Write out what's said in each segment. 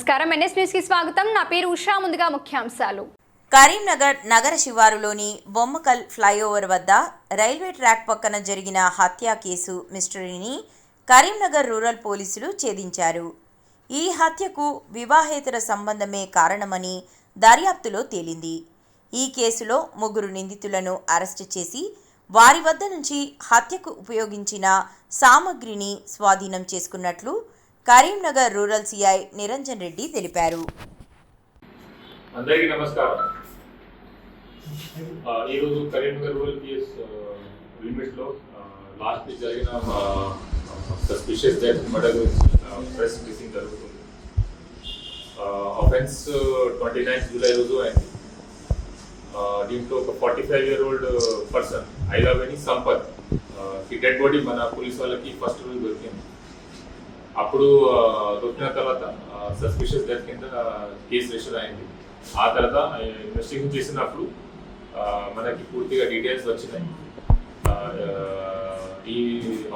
నమస్కారం. ఎన్ఎస్ న్యూస్కి స్వాగతం. నా పేరు ఉషా. ముందుగా ముఖ్యాంశాలు. కరీంనగర్ నగర శివారులోని బొమ్మకల్ ఫ్లైఓవర్ వద్ద రైల్వే ట్రాక్ పక్కన జరిగిన హత్య కేసు మిస్టరీని కరీంనగర్ రూరల్ పోలీసులు ఛేదించారు. ఈ హత్యకు వివాహేతర సంబంధమే కారణమని దర్యాప్తులో తేలింది. ఈ కేసులో ముగ్గురు నిందితులను అరెస్టు చేసి వారి వద్ద నుంచి హత్యకు ఉపయోగించిన సామగ్రిని స్వాధీనం చేసుకున్నట్లు కరీంనగర్ రూరల్ సిఐ నిరంజన్ రెడ్డి తెలిపారు. అందరికీ నమస్కారం. ఆ, ఈరోజు కరీంనగర్ రూరల్ పిఎస్ లిమిట్స్లో లాస్ట్ వీక్ జరిగిన suspicious death murder press briefing జరుగుతుంది. అఫెన్స్ ట్వంటీ నైన్త్ జూలై రోజు అయింది. దీంట్లో ఒక forty five year old person Ailaveni Sampath ఈ డెడ్ బాడీ మన పోలీస్ వాళ్ళకి ఫస్ట్ రోజు దొరికింది. అప్పుడు దొరికిన తర్వాత సస్పిషియస్ డెత్ కింద కేసు రిజిస్టర్ అయింది. ఆ తర్వాత ఇన్వెస్టిగేషన్ చేసినప్పుడు మనకి పూర్తిగా డీటెయిల్స్ వచ్చినాయి. ఈ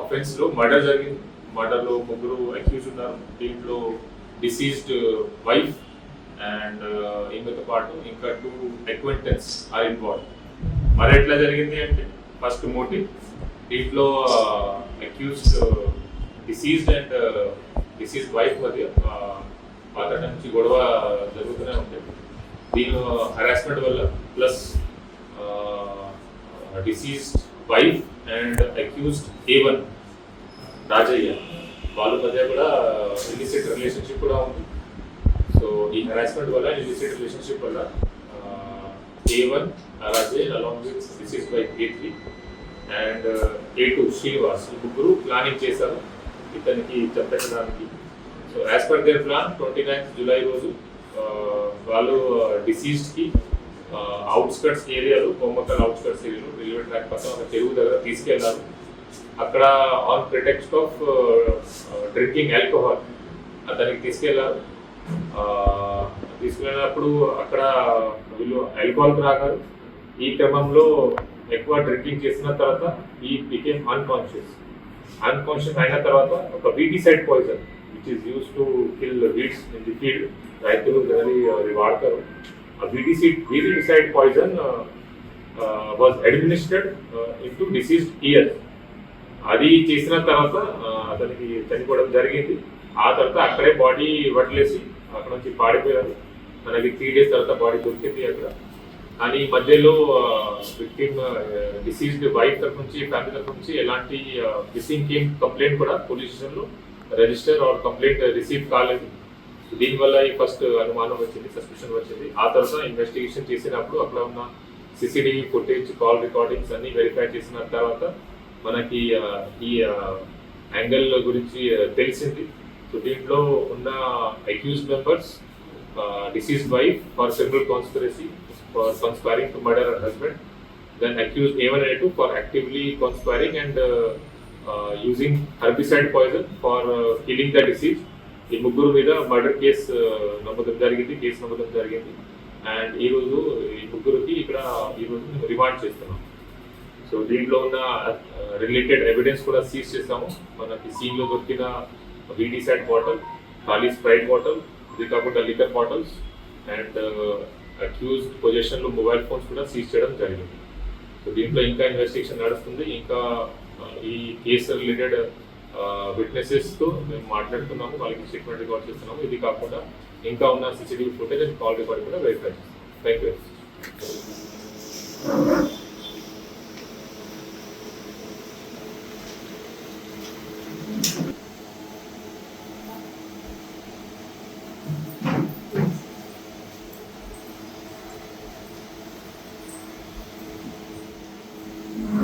అఫెన్స్లో మర్డర్ జరిగింది. మర్డర్లో ముగ్గురు అక్యూజ్ ఉన్నారు. దీంట్లో డిసీజ్డ్ వైఫ్ అండ్ ఈమెతో పాటు ఇంకా టూ అక్వెంటెన్స్ ఆర్ ఇన్వాల్వ్ మరి ఎట్లా జరిగింది అంటే ఫస్ట్ మోటివ్ దీంట్లో accused deceased and deceased wife మధ్య పాత నుంచి గొడవ జరుగుతూనే ఉంటుంది దీని హరాస్మెంట్ వల్ల plus deceased wife and accused A one Rajaiah వాళ్ళ మధ్య కూడా ఇలిసిట్ రిలేషన్షిప్ కూడా ఉంది. సో ఈ హరాస్మెంట్ వల్ల ఇలిసిట్ రిలేషన్షిప్ వల్ల A one Rajaiah along with deceased wife A three and A two Srinivas ఈ ముగ్గురు ప్లానింగ్ చేశారు. ఇతనికి చెప్పడానికి so as per their plan twenty ninth July రోజు వాళ్ళు డిసీజ్డ్కి అవుట్స్కట్స్ ఏరియాలు బొమ్మకల్ అవుట్స్కట్స్ ఏరియాలు రైల్వే ట్రాక్ పక్కన ఒక చెరువు దగ్గర తీసుకెళ్ళారు. అక్కడ on pretext of drinking alcohol అతనికి తీసుకెళ్ళారు. తీసుకెళ్ళినప్పుడు అక్కడ వీళ్ళు ఆల్కహాల్ రాగారు ఈ క్రమంలో ఎక్కువ డ్రింకింగ్ చేసిన తర్వాత ఈ బికేమ్ అన్కాన్షియస్ అన్కాన్షియస్ అయిన తర్వాత ఒక weedicide poison which is use to kill weeds in the field రైతులు జనరీ అది వాడతారు. ఆ వీటిసీ weedicide poison was administered in to deceased ear అది చేసిన తర్వాత అతనికి చనిపోవడం జరిగింది. ఆ తర్వాత అక్కడే బాడీ వదిలేసి అక్కడ నుంచి పాడిపోయారు మనకి త్రీ డేస్ తర్వాత బాడీ దొరికింది అక్కడ. కానీ ఈ మధ్యలో విక్టిమ్ డిసీజ్డ్ వైఫ్ తరఫు నుంచి ఫ్యామిలీ తరఫు నుంచి ఎలాంటి మిస్సింగ్ కేమ్ కంప్లైంట్ కూడా పోలీస్ స్టేషన్లో రిజిస్టర్ ఆర్ కంప్లైంట్ రిసీవ్ కాలేదు. దీనివల్ల ఈ ఫస్ట్ అనుమానం వచ్చింది సస్పెషన్ వచ్చింది. ఆ తర్వాత ఇన్వెస్టిగేషన్ చేసినప్పుడు అక్కడ ఉన్న సిసిటీవీ ఫుటేజ్ కాల్ రికార్డింగ్స్ అన్ని వెరిఫై చేసిన తర్వాత మనకి ఈ యాంగిల్ గురించి తెలిసింది. సో దీంట్లో ఉన్న accused members deceased wife for criminal conspiracy for conspiring to murder her husband then accused A1 and A2 for actively conspiring and uh, uh, using herbicide poison for uh, killing the deceased. ఈ ముగ్గురు మీద murder case నమ్మకం జరిగింది case నమ్మకం జరిగింది. And ఈరోజు ఈ ముగ్గురికి ఇక్కడ ఈ రోజు మేము రిమాండ్ చేస్తున్నాం. సో దీంట్లో ఉన్న uh, రిలేటెడ్ ఎవిడెన్స్ కూడా సీజ్ చేస్తాము మనకి సీన్లో దొరికిన వీడీ సైడ్ బాటిల్ ఖాళీ స్ప్రైట్ బాటిల్ ఇది కాకుండా లికర్ బాటిల్స్ అండ్ అక్యూజ్ పొజిషన్లో మొబైల్ ఫోన్స్ కూడా సీజ్ చేయడం జరిగింది. సో దీంట్లో ఇంకా ఇన్వెస్టిగేషన్ నడుస్తుంది. ఇంకా ఈ కేసు రిలేటెడ్ విట్నెసెస్తో మేము మాట్లాడుతున్నాము. వాళ్ళకి స్టేట్మెంట్ రికార్డ్ చేస్తున్నాము. ఇది కాకుండా ఇంకా ఉన్న CCTV footage and call record కూడా వెరిఫై చేస్తాం థ్యాంక్ యూ